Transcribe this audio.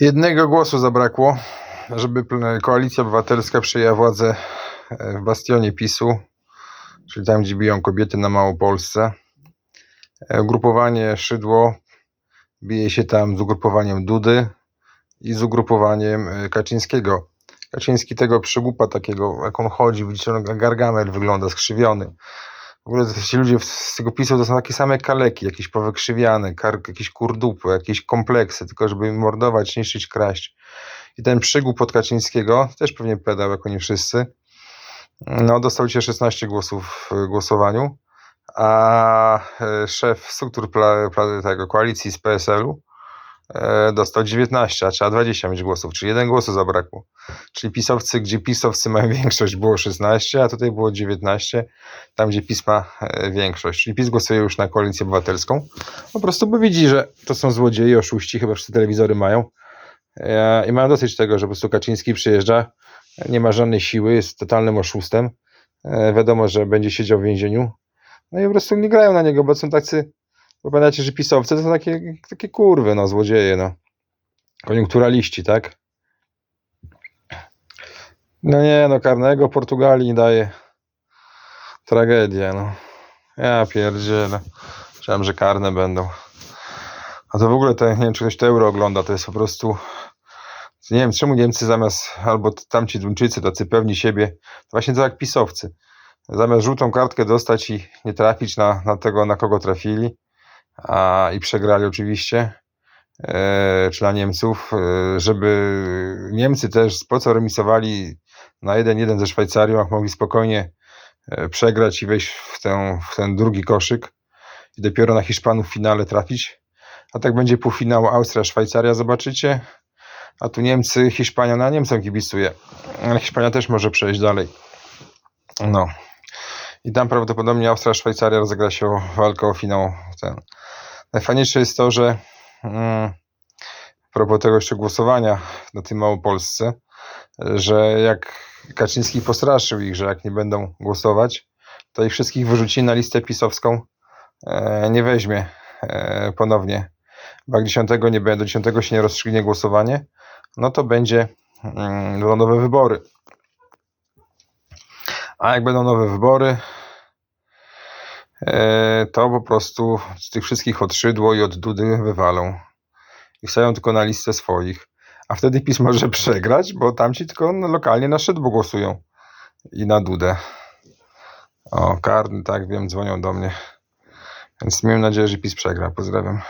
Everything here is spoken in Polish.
Jednego głosu zabrakło, żeby koalicja obywatelska przejęła władzę e, w bastionie PiSu, czyli tam, gdzie biją kobiety na Małopolsce. E, Ugrupowanie Szydło bije się tam z ugrupowaniem Dudy i z ugrupowaniem e, Kaczyńskiego. Kaczyński tego przygłupa takiego, jak on chodzi, widzicie, gargamel wygląda, skrzywiony. W ogóle ci ludzie z tego PiSu to są takie same kaleki, jakieś powykrzywiane, kar, jakieś kurdupy, jakieś kompleksy, tylko żeby mordować, niszczyć, kraść. I ten przygłup od Kaczyńskiego, też pewnie pedał, jak oni wszyscy, no dostał dzisiaj 16 głosów w głosowaniu, a e, szef struktur pla, pla, tego koalicji z PSL-u dostał 19, a trzeba 20 mieć głosów, czyli jeden głosu zabrakło. Czyli pisowcy, gdzie pisowcy mają większość, było 16, a tutaj było 19, tam gdzie PiS ma e, większość. Czyli PiS głosuje już na koalicję obywatelską. Po prostu bo widzi, że to są złodzieje, oszuści, chyba wszyscy telewizory mają. E, I mają dosyć tego, że po prostu Kaczyński przyjeżdża, nie ma żadnej siły, jest totalnym oszustem. E, Wiadomo, że będzie siedział w więzieniu. No i po prostu nie grają na niego, bo są tacy, bo pamiętacie, że pisowcy to takie, takie kurwy, no, złodzieje, no. Koniunkturaliści, tak? No nie, no karnego Portugalii daje. Tragedia, no. Ja pierdzielę. Myślałem, że karne będą. A to w ogóle, te, nie wiem, czy ktoś to euro ogląda, to jest po prostu... Nie wiem, czemu Niemcy zamiast, albo tamci Duńczycy, tacy pewni siebie, to właśnie tak jak pisowcy. Zamiast żółtą kartkę dostać i nie trafić na, na tego, na kogo trafili, a i przegrali oczywiście, e, na Niemców, e, żeby Niemcy też po co remisowali na 1-1 ze Szwajcarią, jak mogli spokojnie e, przegrać i wejść w, w ten drugi koszyk i dopiero na Hiszpanów w finale trafić. A tak będzie półfinał Austria-Szwajcaria, zobaczycie. A tu Niemcy, Hiszpania, na Niemcom kibicuje. Ale Hiszpania też może przejść dalej. No. I tam prawdopodobnie Austria-Szwajcaria rozegra się walkę o finał. Ten. Najfajniejsze jest to, że mm, a propos tego jeszcze głosowania na tym Małopolsce, że jak Kaczyński postraszył ich, że jak nie będą głosować, to ich wszystkich wyrzuci na listę pisowską, e, nie weźmie e, ponownie. Bo jak 10 nie do 10 się nie rozstrzygnie głosowanie, no to będzie mm, nowe wybory. A jak będą nowe wybory, to po prostu z tych wszystkich od Szydło i od Dudy wywalą. I wstają tylko na listę swoich. A wtedy PiS może przegrać, bo tamci tylko lokalnie na Szydło głosują. I na Dudę. O, karny, tak wiem, dzwonią do mnie. Więc miejmy nadzieję, że PiS przegra. Pozdrawiam.